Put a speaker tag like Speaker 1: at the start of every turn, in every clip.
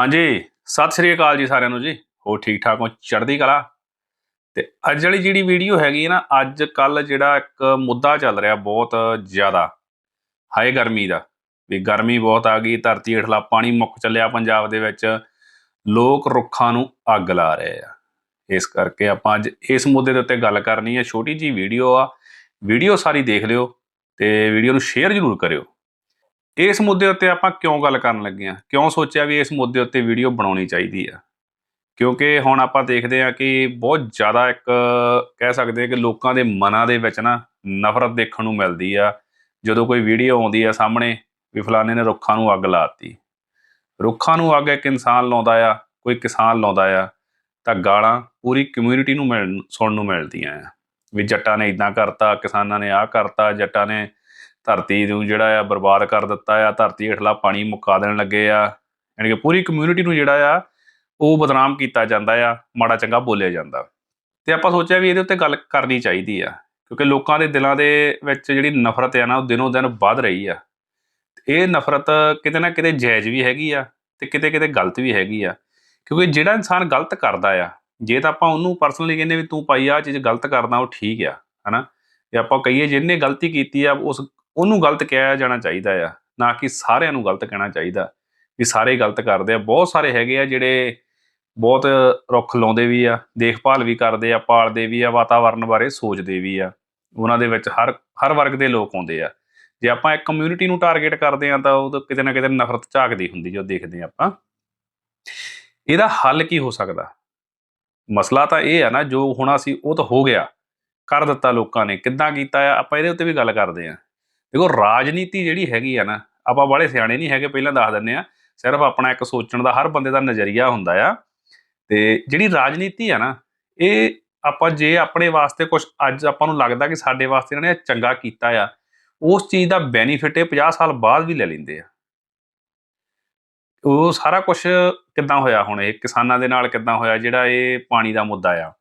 Speaker 1: ਹਾਂਜੀ, ਸਤਿ ਸ੍ਰੀ ਅਕਾਲ ਜੀ ਸਾਰਿਆਂ ਨੂੰ ਜੀ। ਹੋ ਠੀਕ ਠਾਕ ਹੋ? ਚੜ੍ਹਦੀ ਕਲਾ। ਤੇ ਅੱਜ ਵਾਲੀ ਜਿਹੜੀ ਵੀਡੀਓ ਹੈਗੀ ਹੈ ਨਾ ਅੱਜ ਕੱਲ ਜਿਹੜਾ ਇੱਕ ਮੁੱਦਾ ਚੱਲ ਰਿਹਾ ਬਹੁਤ ਜ਼ਿਆਦਾ। ਹਾਏ ਗਰਮੀ ਦਾ। ਵੀ ਗਰਮੀ ਬਹੁਤ ਆ ਗਈ, ਧਰਤੀ ਹੇਠਲਾ ਪਾਣੀ ਮੁੱਕ ਚੱਲਿਆ ਪੰਜਾਬ ਦੇ ਵਿੱਚ। ਲੋਕ ਰੁੱਖਾਂ ਨੂੰ ਅੱਗ ਲਾ ਰਹੇ ਆ। ਇਸ ਕਰਕੇ ਆਪਾਂ ਅੱਜ ਇਸ ਮੁੱਦੇ ਦੇ ਉੱਤੇ ਗੱਲ ਕਰਨੀ ਹੈ ਛੋਟੀ ਜੀ ਵੀਡੀਓ ਆ। ਵੀਡੀਓ ਸਾਰੀ ਦੇਖ ਲਿਓ ਤੇ ਵੀਡੀਓ ਨੂੰ ਸ਼ੇਅਰ ਜ਼ਰੂਰ ਕਰਿਓ। ਇਸ ਮੁੱਦੇ ਉੱਤੇ ਆਪਾਂ ਕਿਉਂ ਗੱਲ ਕਰਨ ਲੱਗੇ ਆ ਕਿਉਂ ਸੋਚਿਆ ਵੀ ਇਸ ਮੁੱਦੇ ਉੱਤੇ ਵੀਡੀਓ ਬਣਾਉਣੀ ਚਾਹੀਦੀ ਆ? ਕਿਉਂਕਿ ਹੁਣ ਆਪਾਂ ਦੇਖਦੇ ਆ ਕਿ ਬਹੁਤ ਜ਼ਿਆਦਾ ਇੱਕ ਕਹਿ ਸਕਦੇ ਆ ਕਿ ਲੋਕਾਂ ਦੇ ਮਨਾਂ ਦੇ ਵਿੱਚ ਨਾ ਨਫ਼ਰਤ ਦੇਖਣ ਨੂੰ ਮਿਲਦੀ ਆ। ਜਦੋਂ ਕੋਈ ਵੀਡੀਓ ਆਉਂਦੀ ਆ ਸਾਹਮਣੇ ਵੀ ਫਲਾਣੇ ਨੇ ਰੁੱਖਾਂ ਨੂੰ ਅੱਗ ਲਾਤੀ ਰੁੱਖਾਂ ਨੂੰ ਅੱਗ ਇੱਕ ਇਨਸਾਨ ਲਾਉਂਦਾ ਆ, ਕੋਈ ਕਿਸਾਨ ਲਾਉਂਦਾ ਆ, ਤਾਂ ਗਾਲਾਂ ਪੂਰੀ ਕਮਿਊਨਿਟੀ ਨੂੰ ਮਿਲਣ ਸੁਣਨ ਨੂੰ ਮਿਲਦੀਆਂ ਆ। ਵੀ ਜੱਟਾਂ ਨੇ ਇਦਾਂ ਕਰਤਾ, ਕਿਸਾਨਾਂ ਨੇ ਆਹ ਕਰਤਾ, ਜੱਟਾਂ ਨੇ ਧਰਤੀ ਨੂੰ ਜਿਹੜਾ ਆ ਬਰਬਾਦ ਕਰ ਦਿੱਤਾ ਆ, ਧਰਤੀ ਹੇਠਲਾ ਪਾਣੀ ਮੁਕਾ ਦੇਣ ਲੱਗੇ ਆ। ਯਾਨੀ ਕਿ ਪੂਰੀ ਕਮਿਊਨਿਟੀ ਨੂੰ ਜਿਹੜਾ ਆ, ਉਹ ਬਦਨਾਮ ਕੀਤਾ ਜਾਂਦਾ ਆ, ਮਾੜਾ ਚੰਗਾ ਬੋਲਿਆ ਜਾਂਦਾ। ਤੇ ਆਪਾਂ ਸੋਚਿਆ ਵੀ ਇਹਦੇ ਉੱਤੇ ਗੱਲ ਕਰਨੀ ਚਾਹੀਦੀ ਆ, ਕਿਉਂਕਿ ਲੋਕਾਂ ਦੇ ਦਿਲਾਂ ਦੇ ਵਿੱਚ ਜਿਹੜੀ ਨਫ਼ਰਤ ਆ ਨਾ, ਉਹ ਦਿਨੋਂ ਦਿਨ ਵੱਧ ਰਹੀ ਆ। ਇਹ ਨਫ਼ਰਤ ਕਿਤੇ ਨਾ ਕਿਤੇ ਜਾਇਜ਼ ਵੀ ਹੈਗੀ ਆ ਤੇ ਕਿਤੇ ਕਿਤੇ ਗਲਤ ਵੀ ਹੈਗੀ ਆ। ਕਿਉਂਕਿ ਜਿਹੜਾ ਇਨਸਾਨ ਗਲਤ ਕਰਦਾ ਆ, ਜੇ ਤਾਂ ਆਪਾਂ ਉਹਨੂੰ ਪਰਸਨਲੀ ਕਹਿੰਦੇ ਵੀ ਤੂੰ ਪਾਈ ਆ ਚੀਜ਼ ਗਲਤ ਕਰਦਾ, ਉਹ ਠੀਕ ਆ, ਹਨਾ? ਜੇ ਆਪਾਂ ਕਹੀਏ ਜਿਹਨੇ ਗਲਤੀ ਕੀਤੀ ਆ, ਉਸ ਉਹਨੂੰ ਗਲਤ ਕਿਹਾ ਜਾਣਾ ਚਾਹੀਦਾ ਆ, ਨਾ ਕਿ ਸਾਰਿਆਂ ਨੂੰ ਗਲਤ ਕਹਿਣਾ ਚਾਹੀਦਾ। ਵੀ ਸਾਰੇ ਗਲਤ ਕਰਦੇ ਆ, ਬਹੁਤ ਸਾਰੇ ਹੈਗੇ ਆ ਜਿਹੜੇ ਬਹੁਤ ਰੁੱਖ ਲਾਉਂਦੇ ਵੀ ਆ, ਦੇਖਭਾਲ ਵੀ ਕਰਦੇ ਆ, ਪਾਲਦੇ ਵੀ ਆ ਵਾਤਾਵਰਣ ਬਾਰੇ ਸੋਚਦੇ ਵੀ ਆ। ਉਹਨਾਂ ਦੇ ਵਿੱਚ ਹਰ ਹਰ ਵਰਗ ਦੇ ਲੋਕ ਆਉਂਦੇ ਆ। ਜੇ ਆਪਾਂ ਇੱਕ ਕਮਿਊਨਿਟੀ ਨੂੰ ਟਾਰਗੇਟ ਕਰਦੇ ਆ ਤਾਂ ਉਹ ਤਾਂ ਕਿਤੇ ਨਾ ਕਿਤੇ ਨਫ਼ਰਤ ਝਾਕਦੀ ਹੁੰਦੀ ਜੋ ਦੇਖਦੇ ਆ ਆਪਾਂ। ਇਹਦਾ ਹੱਲ ਕੀ ਹੋ ਸਕਦਾ? ਮਸਲਾ ਤਾਂ ਇਹ ਆ ਨਾ, ਜੋ ਹੋਣਾ ਸੀ ਉਹ ਤਾਂ ਹੋ ਗਿਆ। ਕਰ ਦਿੱਤਾ ਲੋਕਾਂ ਨੇ, ਕਿੱਦਾਂ ਕੀਤਾ ਆ, ਆਪਾਂ ਇਹਦੇ ਉੱਤੇ ਵੀ ਗੱਲ ਕਰਦੇ ਆ। ਦੇਖੋ ਰਾਜਨੀਤੀ ਜਿਹੜੀ ਹੈਗੀ ਆ ਨਾ, ਆਪਾਂ ਬਾਲੇ ਸਿਆਣੇ ਨਹੀਂ ਹੈਗੇ, ਪਹਿਲਾਂ ਦੱਸ ਦਿੰਨੇ ਆ ਸਿਰਫ ਆਪਣਾ ਇੱਕ ਸੋਚਣ ਦਾ ਹਰ ਬੰਦੇ ਦਾ ਨਜ਼ਰੀਆ ਹੁੰਦਾ ਆ। ਤੇ ਜਿਹੜੀ ਰਾਜਨੀਤੀ ਆ ਨਾ, ਇਹ ਆਪਾਂ ਜੇ ਆਪਣੇ ਵਾਸਤੇ ਕੁਝ ਅੱਜ ਆਪਾਂ ਨੂੰ ਲੱਗਦਾ ਕਿ ਸਾਡੇ ਵਾਸਤੇ ਇਹਨਾਂ ਨੇ ਚੰਗਾ ਕੀਤਾ ਆ, ਉਸ ਚੀਜ਼ ਦਾ ਬੈਨੀਫਿਟ ਇਹ 50 ਸਾਲ ਬਾਅਦ ਵੀ ਲੈ ਲੈਂਦੇ ਆ। ਉਹ ਸਾਰਾ ਕੁਝ ਕਿੱਦਾਂ ਹੋਇਆ ਹੁਣ ਇਹ? ਕਿਸਾਨਾਂ ਦੇ ਨਾਲ ਕਿੱਦਾਂ ਹੋਇਆ? ਜਿਹੜਾ ਇਹ ਪਾਣੀ ਦਾ ਮੁੱਦਾ ਆ।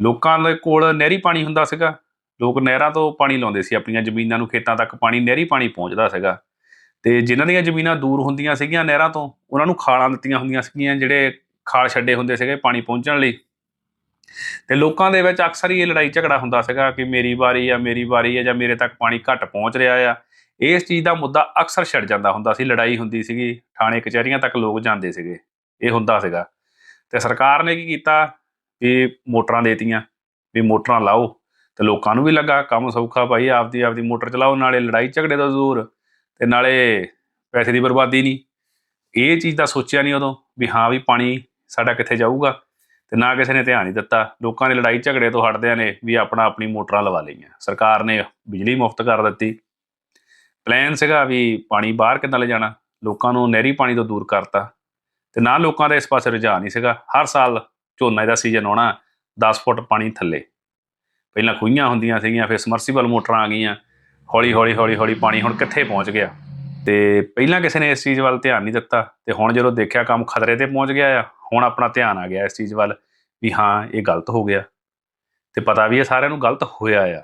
Speaker 1: ਲੋਕਾਂ ਦੇ ਕੋਲ ਨਹਿਰੀ ਪਾਣੀ ਹੁੰਦਾ ਸੀਗਾ। ਲੋਕ ਨਹਿਰਾਂ ਤੋਂ ਪਾਣੀ ਲਾਉਂਦੇ ਸੀ, ਆਪਣੀਆਂ ਜ਼ਮੀਨਾਂ ਨੂੰ ਖੇਤਾਂ ਤੱਕ ਪਾਣੀ, ਨਹਿਰੀ ਪਾਣੀ ਪਹੁੰਚਦਾ ਸੀਗਾ। ਤੇ ਜਿਨ੍ਹਾਂ ਦੀਆਂ ਜ਼ਮੀਨਾਂ ਦੂਰ ਹੁੰਦੀਆਂ ਸੀਗੀਆਂ ਨਹਿਰਾਂ ਤੋਂ, ਉਹਨਾਂ ਨੂੰ ਖਾਲਾਂ ਦਿੱਤੀਆਂ ਹੁੰਦੀਆਂ ਸੀਗੀਆਂ, ਜਿਹੜੇ ਖਾਲ ਛੱਡੇ ਹੁੰਦੇ ਸੀਗੇ ਪਾਣੀ ਪਹੁੰਚਣ ਲਈ। ਤੇ ਲੋਕਾਂ ਦੇ ਵਿੱਚ ਅਕਸਰ ਹੀ ਇਹ ਲੜਾਈ ਝਗੜਾ ਹੁੰਦਾ ਸੀਗਾ ਕਿ ਮੇਰੀ ਵਾਰੀ ਆ, ਮੇਰੀ ਵਾਰੀ ਆ, ਜਾਂ ਮੇਰੇ ਤੱਕ ਪਾਣੀ ਘੱਟ ਪਹੁੰਚ ਰਿਹਾ ਆ। ਇਸ ਚੀਜ਼ ਦਾ ਮੁੱਦਾ ਅਕਸਰ ਛਿੜ ਜਾਂਦਾ ਹੁੰਦਾ ਸੀ, ਲੜਾਈ ਹੁੰਦੀ ਸੀਗੀ, ਥਾਣੇ, ਕਚਹਿਰੀਆਂ ਤੱਕ ਲੋਕ ਜਾਂਦੇ ਸੀਗੇ, ਇਹ ਹੁੰਦਾ ਸੀਗਾ। ਤੇ ਸਰਕਾਰ ਨੇ ਕੀ ਕੀਤਾ? ਵੀ ਮੋਟਰਾਂ ਦੇਤੀਆਂ, ਵੀ ਮੋਟਰਾਂ ਲਾਓ। ਤੇ ਲੋਕਾਂ ਨੂੰ ਵੀ ਲੱਗਾ, ਕੰਮ ਸੌਖਾ ਭਾਈ, ਆਪਦੀ ਆਪਦੀ ਮੋਟਰ ਚਲਾਓ, ਨਾਲੇ ਲੜਾਈ ਝਗੜੇ ਤੋਂ ਜ਼ੋਰ ਤੇ ਨਾਲੇ ਪੈਸੇ ਦੀ ਬਰਬਾਦੀ ਨਹੀਂ। ਇਹ ਚੀਜ਼ ਦਾ ਸੋਚਿਆ ਨਹੀਂ ਉਦੋਂ ਵੀ ਹਾਂ ਵੀ ਪਾਣੀ ਸਾਡਾ ਕਿੱਥੇ ਜਾਊਗਾ ਤੇ ਨਾ ਕਿਸੇ ਨੇ ਧਿਆਨ ਹੀ ਦਿੱਤਾ। ਲੋਕਾਂ ਦੇ ਲੜਾਈ ਝਗੜੇ ਤੋਂ ਹਟਦਿਆਂ ਨੇ ਵੀ ਆਪਣਾ ਆਪਣੀ ਮੋਟਰਾਂ ਲਵਾ ਲਈਆਂ। ਸਰਕਾਰ ਨੇ ਬਿਜਲੀ ਮੁਫਤ ਕਰ ਦਿੱਤੀ। ਪਲਾਨ ਸੀਗਾ ਵੀ ਪਾਣੀ ਬਾਹਰ ਕਿੱਦਾਂ ਲੈ ਜਾਣਾ। ਲੋਕਾਂ ਨੂੰ ਨਹਿਰੀ ਪਾਣੀ ਤੋਂ ਦੂਰ ਕਰਤਾ। ਤੇ ਨਾ ਲੋਕਾਂ ਦਾ ਇਸ ਪਾਸੇ ਰੁਝਾਨ ਨਹੀਂ ਸੀਗਾ। ਹਰ ਸਾਲ ਝੋਨੇ ਦਾ ਸੀਜ਼ਨ ਆਉਣਾ 10 ਫੁੱਟ ਪਾਣੀ ਥੱਲੇ। ਪਹਿਲਾਂ ਖੂਹੀਆਂ ਹੁੰਦੀਆਂ ਸੀਗੀਆਂ, ਫਿਰ ਸਮਰਸੀਬਲ ਮੋਟਰਾਂ ਆ ਗਈਆਂ। ਹੌਲੀ ਹੌਲੀ ਹੌਲੀ ਹੌਲੀ ਪਾਣੀ ਹੁਣ ਕਿੱਥੇ ਪਹੁੰਚ ਗਿਆ? ਤੇ ਪਹਿਲਾਂ ਕਿਸੇ ਨੇ ਇਸ ਚੀਜ਼ ਵੱਲ ਧਿਆਨ ਨਹੀਂ ਦਿੱਤਾ। ਤੇ ਹੁਣ ਜਦੋਂ ਦੇਖਿਆ ਕੰਮ ਖਤਰੇ ਤੇ ਪਹੁੰਚ ਗਿਆ ਆ, ਹੁਣ ਆਪਣਾ ਧਿਆਨ ਆ ਗਿਆ ਇਸ ਚੀਜ਼ ਵੱਲ ਵੀ ਹਾਂ, ਇਹ ਗਲਤ ਹੋ ਗਿਆ। ਤੇ ਪਤਾ ਵੀ ਇਹ ਸਾਰਿਆਂ ਨੂੰ ਗਲਤ ਹੋਇਆ ਆ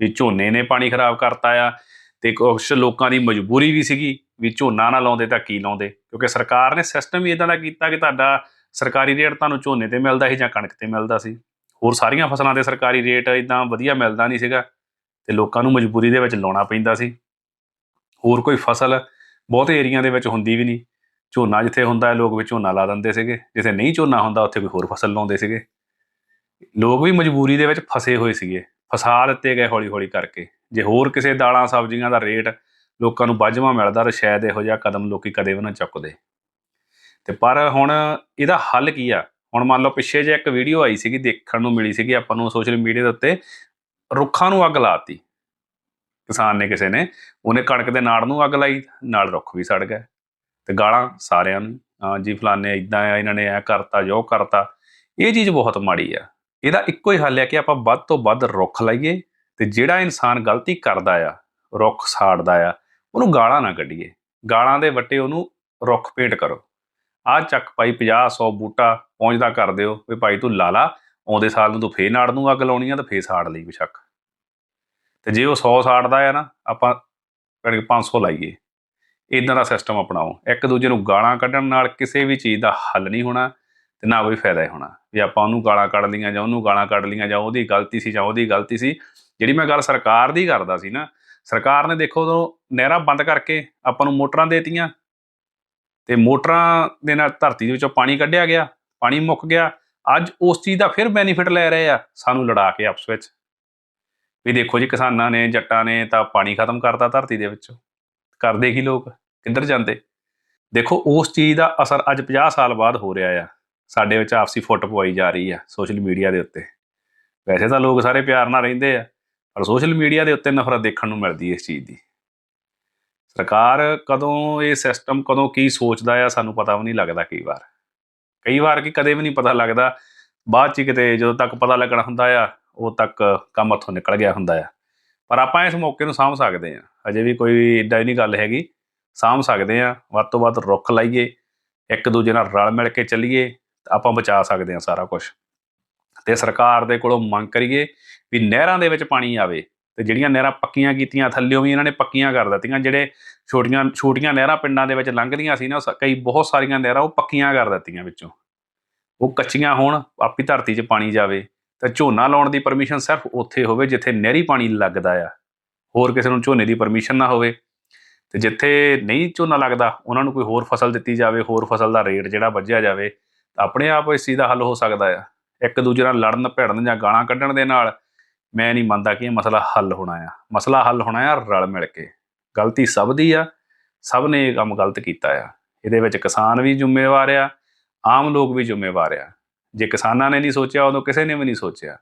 Speaker 1: ਵੀ ਝੋਨੇ ਨੇ ਪਾਣੀ ਖਰਾਬ ਕਰਤਾ ਆ ਤੇ ਕੁਝ ਲੋਕਾਂ ਦੀ ਮਜਬੂਰੀ ਵੀ ਸੀਗੀ ਵੀ ਝੋਨਾ ਨਾ ਲਾਉਂਦੇ ਤਾਂ ਕੀ ਲਾਉਂਦੇ? ਕਿਉਂਕਿ ਸਰਕਾਰ ਨੇ ਸਿਸਟਮ ਵੀ ਇਦਾਂ ਦਾ ਕੀਤਾ ਕਿ ਤੁਹਾਡਾ ਸਰਕਾਰੀ ਰੇਟ ਤੁਹਾਨੂੰ ਝੋਨੇ ਤੇ ਮਿਲਦਾ ਸੀ ਜਾਂ ਕਣਕ ਤੇ ਮਿਲਦਾ ਸੀ। ਹੋਰ ਸਾਰੀਆਂ ਫਸਲਾਂ ਦੇ ਸਰਕਾਰੀ ਰੇਟ ਇਦਾਂ ਵਧੀਆ ਮਿਲਦਾ ਨਹੀਂ ਸੀਗਾ ਤੇ ਲੋਕਾਂ ਨੂੰ ਮਜਬੂਰੀ ਦੇ ਵਿੱਚ ਲਾਉਣਾ ਪੈਂਦਾ ਸੀ। ਹੋਰ ਕੋਈ ਫਸਲ ਬਹੁਤੇ ਏਰੀਆ ਦੇ ਵਿੱਚ ਹੁੰਦੀ ਵੀ ਨਹੀਂ। ਝੋਨਾ ਜਿੱਥੇ ਹੁੰਦਾ ਹੈ ਲੋਕ ਵੀ ਝੋਨਾ ਲਾ ਦਿੰਦੇ ਸੀਗੇ। ਜਿੱਥੇ ਨਹੀਂ ਝੋਨਾ ਹੁੰਦਾ, ਉੱਥੇ ਕੋਈ ਹੋਰ ਫਸਲ ਲਾਉਂਦੇ ਸੀਗੇ। ਲੋਕ ਵੀ ਮਜਬੂਰੀ ਦੇ ਵਿੱਚ ਫਸੇ ਹੋਏ ਸੀਗੇ, ਫਸਾ ਦਿੱਤੇ ਗਏ ਹੌਲੀ ਹੌਲੀ ਕਰਕੇ। ਜੇ ਹੋਰ ਕਿਸੇ ਦਾਲਾਂ, ਸਬਜ਼ੀਆਂ ਦਾ ਰੇਟ ਲੋਕਾਂ ਨੂੰ ਬਾਜਵਾ ਮਿਲਦਾ ਤਾਂ ਸ਼ਾਇਦ ਇਹੋ ਜਿਹਾ ਕਦਮ ਲੋਕੀ ਕਦੇ ਵੀ ਨਾ ਚੁੱਕਦੇ। ਤੇ ਪਰ ਹੁਣ ਇਹਦਾ ਹੱਲ ਕੀ ਆ? ਹੁਣ ਮੰਨ ਲਓ ਪਿੱਛੇ ਜੇ ਇੱਕ ਵੀਡੀਓ ਆਈ ਸੀਗੀ, ਦੇਖਣ ਨੂੰ ਮਿਲੀ ਸੀਗੀ ਆਪਾਂ ਨੂੰ ਸੋਸ਼ਲ ਮੀਡੀਆ ਦੇ ਉੱਤੇ, ਰੁੱਖਾਂ ਨੂੰ ਅੱਗ ਲਾਤੀ। ਕਿਸਾਨ ਨੇ ਕਿਸੇ ਨੇ, ਉਹਨੇ ਕਣਕ ਦੇ ਨਾੜ ਨੂੰ ਅੱਗ ਲਾਈ, ਨਾਲ ਰੁੱਖ ਵੀ ਸੜ ਗਏ। ਤੇ ਗਾਲਾਂ ਸਾਰਿਆਂ ਨੂੰ, ਹਾਂ ਜੀ ਫਲਾਣੇ ਇਦਾਂ ਆ, ਇਹਨਾਂ ਨੇ ਐ ਕਰਤਾ ਜੋ ਕਰਤਾ। ਇਹ ਚੀਜ਼ ਬਹੁਤ ਮਾੜੀ ਆ। ਇਹਦਾ ਇੱਕੋ ਹੀ ਹੱਲ ਹੈ ਕਿ ਆਪਾਂ ਵੱਧ ਤੋਂ ਵੱਧ ਰੁੱਖ ਲਾਈਏ ਤੇ ਜਿਹੜਾ ਇਨਸਾਨ ਗਲਤੀ ਕਰਦਾ ਆ, ਰੁੱਖ ਸਾੜਦਾ ਆ, ਉਹਨੂੰ ਗਾਲਾਂ ਨਾ ਕੱਢੀਏ। ਗਾਲਾਂ ਦੇ ਵੱਟੇ ਉਹਨੂੰ ਰੁੱਖ ਪੇਂਟ ਕਰੋ। ਆਹ ਚੱਕ ਭਾਈ 50 100 ਬੂਟਾ ਪਹੁੰਚਦਾ ਕਰ ਦਿਓ। ਵੀ ਭਾਈ ਤੂੰ ਲਾ ਲਾ, ਆਉਂਦੇ ਸਾਲ ਨੂੰ ਤੂੰ ਫੇਰ ਨਾੜ ਨੂੰ ਅੱਗ ਲਾਉਣੀ ਆ ਤਾਂ ਫੇਰ ਸਾੜ ਲਈ ਬਿਸ਼ੱਕ ਤੇ ਜੇ ਉਹ 100 ਸਾੜਦਾ ਆ ਨਾ, ਆਪਾਂ ਕਣਕ 500 ਲਾਈਏ। ਇਦਾਂ ਦਾ ਸਿਸਟਮ ਅਪਣਾਓ। ਇੱਕ ਦੂਜੇ ਨੂੰ ਗਾਲਾਂ ਕੱਢਣ ਨਾਲ ਕਿਸੇ ਵੀ ਚੀਜ਼ ਦਾ ਹੱਲ ਨਹੀਂ ਹੋਣਾ ਤੇ ਨਾ ਕੋਈ ਫਾਇਦਾ ਹੀ ਹੋਣਾ। ਵੀ ਆਪਾਂ ਉਹਨੂੰ ਗਾਲਾਂ ਕੱਢ ਲੀਆਂ ਜਾਂ ਉਹਨੂੰ ਗਾਲਾਂ ਕੱਢ ਲੀਆਂ ਜਾਂ ਉਹਦੀ ਗਲਤੀ ਸੀ ਜਾਂ ਉਹਦੀ ਗਲਤੀ ਸੀ, ਜਿਹੜੀ ਮੈਂ ਗੱਲ ਸਰਕਾਰ ਦੀ ਕਰਦਾ ਸੀ ਨਾ, ਸਰਕਾਰ ਨੇ ਦੇਖੋ ਉਦੋਂ ਨਹਿਰਾਂ ਬੰਦ ਕਰਕੇ ਆਪਾਂ ਨੂੰ ਮੋਟਰਾਂ ਦੇਤੀਆਂ ਤੇ ਮੋਟਰਾਂ ਦੇ ਨਾਲ ਧਰਤੀ ਦੇ ਵਿੱਚੋਂ ਪਾਣੀ ਕੱਢਿਆ ਗਿਆ, ਪਾਣੀ ਮੁੱਕ ਗਿਆ। ਅੱਜ ਉਸ ਚੀਜ਼ ਦਾ ਫਿਰ ਬੈਨੀਫਿਟ ਲੈ ਰਹੇ ਆ, ਸਾਨੂੰ ਲੜਾ ਕੇ ਆਪਸ ਵਿੱਚ। ਵੀ ਦੇਖੋ ਜੀ, ਕਿਸਾਨਾਂ ਨੇ, ਜੱਟਾਂ ਨੇ ਤਾਂ ਪਾਣੀ ਖਤਮ ਕਰਤਾ ਧਰਤੀ ਦੇ ਵਿੱਚੋਂ। ਕਰਦੇ ਕੀ ਲੋਕ? ਕਿੱਧਰ ਜਾਂਦੇ? ਦੇਖੋ, ਉਸ ਚੀਜ਼ ਦਾ ਅਸਰ ਅੱਜ 50 ਸਾਲ ਬਾਅਦ ਹੋ ਰਿਹਾ ਆ। ਸਾਡੇ ਵਿੱਚ ਆਪਸੀ ਫੁੱਟ ਪਵਾਈ ਜਾ ਰਹੀ ਆ ਸੋਸ਼ਲ ਮੀਡੀਆ ਦੇ ਉੱਤੇ। ਵੈਸੇ ਤਾਂ ਲੋਕ ਸਾਰੇ ਪਿਆਰ ਨਾਲ ਰਹਿੰਦੇ ਆ, ਪਰ ਸੋਸ਼ਲ ਮੀਡੀਆ ਦੇ ਉੱਤੇ ਨਫ਼ਰਤ ਦੇਖਣ ਨੂੰ ਮਿਲਦੀ ਹੈ ਇਸ ਚੀਜ਼ ਦੀ। ਸਰਕਾਰ ਕਦੋਂ ਇਹ ਸਿਸਟਮ ਕਦੋਂ ਕੀ ਸੋਚਦਾ ਆ, ਸਾਨੂੰ ਪਤਾ ਵੀ ਨਹੀਂ ਲੱਗਦਾ ਕਈ ਵਾਰ। ਕਈ ਵਾਰ ਕਿ ਕਦੇ ਵੀ ਨਹੀਂ ਪਤਾ ਲੱਗਦਾ, ਬਾਅਦ ਚ ਕਿਤੇ ਜਦੋਂ ਤੱਕ ਪਤਾ ਲੱਗਣਾ ਹੁੰਦਾ ਆ ਉਹ ਤੱਕ ਕੰਮ ਹੱਥੋਂ ਨਿਕਲ ਗਿਆ ਹੁੰਦਾ ਆ। ਪਰ ਆਪਾਂ ਇਸ ਮੌਕੇ ਨੂੰ ਸਾਂਭ ਸਕਦੇ ਆ। ਅਜੇ ਵੀ ਕੋਈ ਇਦਾਂ ਨਹੀਂ ਗੱਲ ਹੈਗੀ, ਸਾਂਭ ਸਕਦੇ ਆ, ਵੱਧ ਤੋਂ ਵੱਧ ਰੁੱਖ ਲਾਈਏ, ਇੱਕ ਦੂਜੇ ਨਾਲ ਰਲ ਮਿਲ ਕੇ ਚੱਲੀਏ, ਆਪਾਂ ਬਚਾ ਸਕਦੇ ਆ ਸਾਰਾ ਕੁਝ ਤੇ ਸਰਕਾਰ ਦੇ ਕੋਲੋਂ ਮੰਗ ਕਰੀਏ ਵੀ ਨਹਿਰਾਂ ਦੇ ਵਿੱਚ ਪਾਣੀ ਆਵੇ। ਤੇ ਜਿਹੜੀਆਂ ਨਹਿਰਾਂ ਪੱਕੀਆਂ ਕੀਤੀਆਂ ਥੱਲਿਓਂ ਵੀ ਇਹਨਾਂ ਨੇ ਪੱਕੀਆਂ ਕਰ ਦਿੱਤੀਆਂ, ਜਿਹੜੇ ਛੋਟੀਆਂ ਛੋਟੀਆਂ ਨਹਿਰਾਂ ਪਿੰਡਾਂ ਦੇ ਵਿੱਚ ਲੰਘਦੀਆਂ ਸੀ ਨਾ ਸ- ਕਈ ਬਹੁਤ ਸਾਰੀਆਂ ਨਹਿਰਾਂ ਉਹ ਪੱਕੀਆਂ ਕਰ ਦਿੱਤੀਆਂ ਵਿੱਚੋਂ। ਉਹ ਕੱਚੀਆਂ ਹੋਣ, ਆਪੀ ਧਰਤੀ 'ਚ ਪਾਣੀ ਜਾਵੇ, ਤਾਂ ਝੋਨਾ ਲਾਉਣ ਦੀ ਪਰਮਿਸ਼ਨ ਸਿਰਫ ਉੱਥੇ ਹੋਵੇ ਜਿੱਥੇ ਨਹਿਰੀ ਪਾਣੀ ਲੱਗਦਾ ਆ। ਹੋਰ ਕਿਸੇ ਨੂੰ ਝੋਨੇ ਦੀ ਪਰਮਿਸ਼ਨ ਨਾ ਹੋਵੇ। ਤੇ ਜਿੱਥੇ ਨਹੀਂ ਝੋਨਾ ਲੱਗਦਾ, ਉਹਨਾਂ ਨੂੰ ਕੋਈ ਹੋਰ ਫਸਲ ਦਿੱਤੀ ਜਾਵੇ, ਹੋਰ ਫਸਲ ਦਾ ਰੇਟ ਜਿਹੜਾ ਵੱਜਿਆ ਜਾਵੇ, ਤਾਂ ਆਪਣੇ ਆਪ ਇਸ ਚੀਜ਼ ਦਾ ਹੱਲ ਹੋ ਸਕਦਾ ਆ। ਇੱਕ ਦੂਜੇ ਨਾਲ ਲੜਨ, ਭਿੜਨ ਜਾਂ ਗਾਲਾਂ ਕੱਢਣ ਦੇ ਨਾਲ ਮੈਂ ਨਹੀਂ ਮੰਨਦਾ ਕਿ ਇਹ ਮਸਲਾ ਹੱਲ ਹੋਣਾ ਆ। ਮਸਲਾ ਹੱਲ ਹੋਣਾ ਆ ਰਲ ਮਿਲ ਕੇ। ਗਲਤੀ ਸਭ ਦੀ ਆ, ਸਭ ਨੇ ਇਹ ਕੰਮ ਗਲਤ ਕੀਤਾ ਆ। ਇਹਦੇ ਵਿੱਚ ਕਿਸਾਨ ਵੀ ਜ਼ਿੰਮੇਵਾਰ ਆ, ਆਮ ਲੋਕ ਵੀ ਜ਼ਿੰਮੇਵਾਰ ਆ। ਜੇ ਕਿਸਾਨਾਂ ਨੇ ਨਹੀਂ ਸੋਚਿਆ, ਉਦੋਂ ਕਿਸੇ ਨੇ ਵੀ ਨਹੀਂ ਸੋਚਿਆ।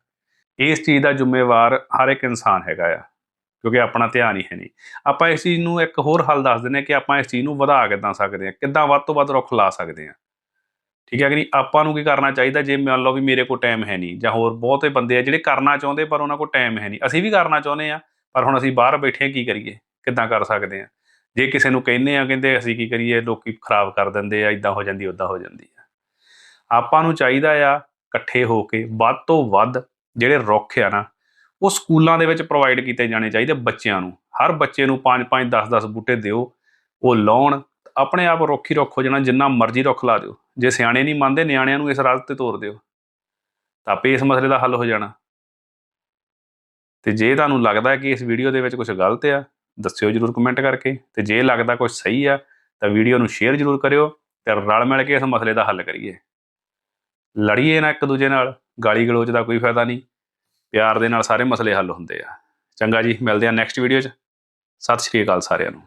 Speaker 1: ਇਸ ਚੀਜ਼ ਦਾ ਜ਼ਿੰਮੇਵਾਰ ਹਰ ਇੱਕ ਇਨਸਾਨ ਹੈਗਾ ਆ, ਕਿਉਂਕਿ ਆਪਣਾ ਧਿਆਨ ਹੀ ਹੈ ਨਹੀਂ। ਆਪਾਂ ਇਸ ਚੀਜ਼ ਨੂੰ ਇੱਕ ਹੋਰ ਹੱਲ ਦੱਸ ਦਿੰਦੇ ਹਾਂ ਕਿ ਆਪਾਂ ਇਸ ਚੀਜ਼ ਨੂੰ ਵਧਾ ਕਿੱਦਾਂ ਸਕਦੇ ਹਾਂ, ਕਿੱਦਾਂ ਵੱਧ ਤੋਂ ਵੱਧ ਰੁੱਖ ਲਾ ਸਕਦੇ ਹਾਂ। ਠੀਕ ਹੈ ਕਿ ਨਹੀਂ? ਆਪਾਂ ਨੂੰ ਕੀ ਕਰਨਾ ਚਾਹੀਦਾ ਜੇ ਮੰਨ ਲਓ ਵੀ ਮੇਰੇ ਕੋਲ ਟਾਈਮ ਹੈ ਨਹੀਂ ਜਾਂ ਹੋਰ ਬਹੁਤੇ ਬੰਦੇ ਆ ਜਿਹੜੇ ਕਰਨਾ ਚਾਹੁੰਦੇ ਪਰ ਉਹਨਾਂ ਕੋਲ ਟਾਈਮ ਹੈ ਨਹੀਂ। ਅਸੀਂ ਵੀ ਕਰਨਾ ਚਾਹੁੰਦੇ ਆ ਪਰ ਹੁਣ ਅਸੀਂ ਬਾਹਰ ਬੈਠੇ ਹਾਂ, ਕੀ ਕਰੀਏ? ਕਿੱਦਾਂ ਕਰ ਸਕਦੇ ਆ ਜੇ ਕਿਸੇ ਨੂੰ ਕਹਿੰਦੇ ਆ ਕਹਿੰਦੇ ਅਸੀਂ ਕੀ ਕਰੀਏ? ਲੋਕੀ ਖਰਾਬ ਕਰ ਦਿੰਦੇ ਆ ਇਦਾਂ ਹੋ ਜਾਂਦੀ ਉਦਾਂ ਹੋ ਜਾਂਦੀ ਆ। ਆਪਾਂ ਨੂੰ ਚਾਹੀਦਾ ਆ ਇਕੱਠੇ ਹੋ ਕੇ ਵੱਧ ਤੋਂ ਵੱਧ ਜਿਹੜੇ ਰੁੱਖ ਆ ਨਾ ਉਹ ਸਕੂਲਾਂ ਦੇ ਵਿੱਚ ਪ੍ਰੋਵਾਈਡ ਕੀਤੇ ਜਾਣੇ ਚਾਹੀਦੇ ਬੱਚਿਆਂ ਨੂੰ। ਹਰ ਬੱਚੇ ਨੂੰ 5 5 10 10 ਬੂਟੇ ਦਿਓ ਉਹ ਲਾਉਣ ਆਪਣੇ ਆਪ ਰੁੱਖ ਹੀ ਰੁੱਖ ਹੋ ਜਾਣਾ, ਜਿੰਨਾ ਮਰਜ਼ੀ ਰੁੱਖ ਲਾ ਦਿਓ। ਜੇ ਸਿਆਣੇ ਨਹੀਂ ਮੰਨਦੇ, ਨਿਆਣਿਆਂ ਨੂੰ ਇਸ ਰਾਹ ਤੇ ਤੋਰ ਦਿਓ। ਤਾਂ ਆਪੇ ਇਸ ਮਸਲੇ ਦਾ ਹੱਲ ਹੋ ਜਾਣਾ। ਤੇ ਜੇ ਤੁਹਾਨੂੰ ਲੱਗਦਾ ਕਿ ਇਸ ਵੀਡੀਓ ਦੇ ਵਿੱਚ ਕੁਝ ਗਲਤ ਆ, ਦੱਸਿਓ ਜਰੂਰ ਕਮੈਂਟ ਕਰਕੇ। ਤੇ ਜੇ ਲੱਗਦਾ ਕੁਝ ਸਹੀ ਆ, ਤਾਂ ਵੀਡੀਓ ਨੂੰ ਸ਼ੇਅਰ ਜਰੂਰ ਕਰਿਓ ਤੇ ਰਲ ਮਿਲ ਕੇ ਇਸ ਮਸਲੇ ਦਾ ਹੱਲ ਕਰੀਏ। ਲੜੀਏ ਨਾ ਇੱਕ ਦੂਜੇ ਨਾਲ ਗਾਲੀ ਗਲੋਚ ਦਾ ਕੋਈ ਫਾਇਦਾ ਨਹੀਂ। ਪਿਆਰ ਦੇ ਨਾਲ ਸਾਰੇ ਮਸਲੇ ਹੱਲ ਹੁੰਦੇ ਆ। ਚੰਗਾ ਜੀ, ਮਿਲਦੇ ਆ ਨੈਕਸਟ ਵੀਡੀਓ 'ਚ। ਸਤਿ ਸ਼੍ਰੀ ਅਕਾਲ ਸਾਰਿਆਂ ਨੂੰ।